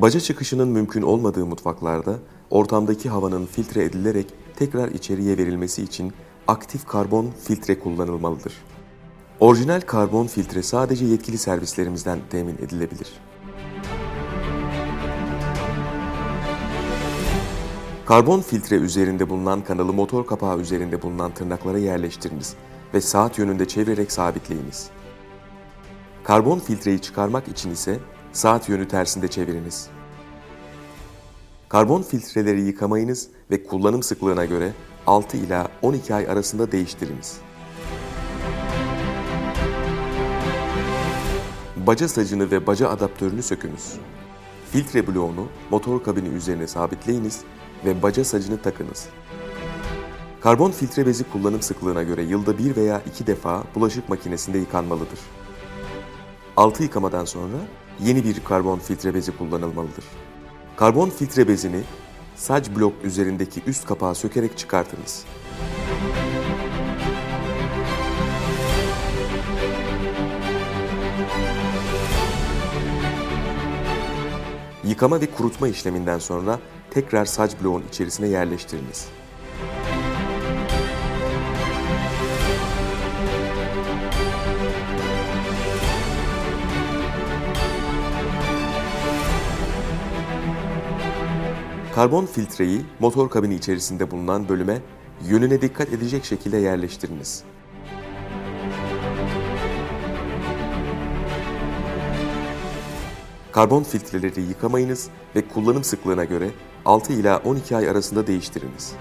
Baca çıkışının mümkün olmadığı mutfaklarda ortamdaki havanın filtre edilerek tekrar içeriye verilmesi için aktif karbon filtre kullanılmalıdır. Orijinal karbon filtre sadece yetkili servislerimizden temin edilebilir. Karbon filtre üzerinde bulunan kanalı motor kapağı üzerinde bulunan tırnaklara yerleştiriniz ve saat yönünde çevirerek sabitleyiniz. Karbon filtreyi çıkarmak için ise saat yönü tersinde çeviriniz. Karbon filtreleri yıkamayınız ve kullanım sıklığına göre 6 ila 12 ay arasında değiştiriniz. Baca sacını ve baca adaptörünü sökünüz. Filtre bloğunu motor kabini üzerine sabitleyiniz ve baca sacını takınız. Karbon filtre bezi kullanım sıklığına göre yılda bir veya iki defa bulaşık makinesinde yıkanmalıdır. Altı yıkamadan sonra yeni bir karbon filtre bezi kullanılmalıdır. Karbon filtre bezini sac blok üzerindeki üst kapağı sökerek çıkartınız. Yıkama ve kurutma işleminden sonra tekrar sac bloğun içerisine yerleştiriniz. Karbon filtreyi motor kabini içerisinde bulunan bölüme yönüne dikkat edecek şekilde yerleştiriniz. Karbon filtreleri yıkamayınız ve kullanım sıklığına göre 6 ila 12 ay arasında değiştiriniz.